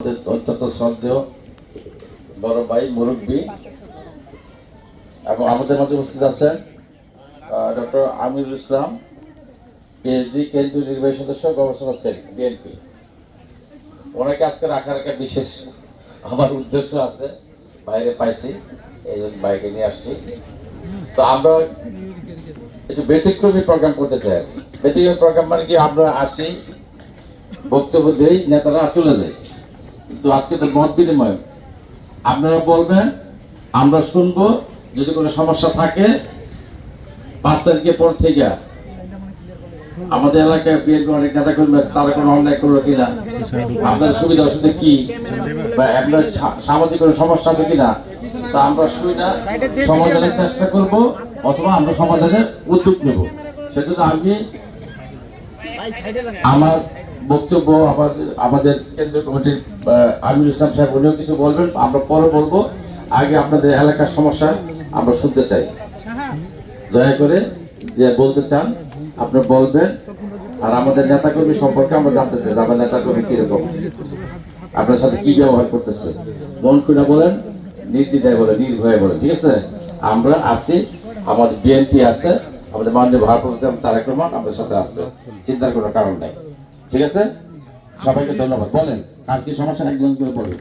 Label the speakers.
Speaker 1: অত্যন্ত শ্রদ্ধেয় বড় ভাই, মুরব্বী এবং আমাদের উপস্থিত আছেন ডক্টর আমিরুল ইসলাম পিএইচডি কেন্দ্রীয় নির্বাহী সদস্য, গবেষণা সেল বিএনপি ওনাকে আজকে রাখার একটা বিশেষ আমার উদ্দেশ্য আছে, বাইরে পাইছি, এই জন্য বাইকে নিয়ে আসছি। তো আমরা একটু ব্যতিক্রমী প্রোগ্রাম করতে চাই। ব্যতিক্রমী প্রোগ্রাম মানে কি? আমরা আসি, বক্তব্য দেই, নেতারা চলে যায়। কিন্তু আজকে তো মত বিনিময়। আপনারা বলবেন, আমরা শুনব, যদি কোনো সমস্যা থাকে, পাঁচ তারিখের পর থেকে আমাদের এলাকায় বিএনপি অনেক নেতা কর্মী আছে, তারা কোনো অন্যায় করল কিনা? আপনার সুবিধা অসুবিধা কি? বা আপনার সামাজিক কোনো সমস্যা আছে কিনা? তা আমরা না সমাধানের চেষ্টা করব, অথবা আমরা সমাধানের উদ্যোগ নেব। সেজন্য আমি আমার বক্তব্য আমাদের আমাদের কেন্দ্রীয় কমিটির আহ, আমিরুল ইসলাম সাহেব উনিও কিছু বলবেন আমরা পরে বলব। আগে আপনাদের এলাকার সমস্যা আমরা শুনতে চাই। দয়া করে যে বলতে চান আপনি বলবেন। আর আমাদের নেতাকর্মী সম্পর্কে আমরা জানতে চাই আমার নেতাকর্মী কীরকম। আপনার সাথে কি ব্যবহার করতেছে? মন খুলে বলেন নির্দ্বিধায় বলেন নির্ভয়ে বলেন ঠিক আছে? আমরা আছি আমাদের বিএনপি আছে আমাদের মাননীয় ভারপ্রাপ্ত তারেক রহমান আমাদের সাথে আছে। চিন্তার কোনো কারণ নাই। ঠিক আছে? সবাইকে ধন্যবাদ। বলেন আর কি সমস্যা? একজন করে
Speaker 2: বলবে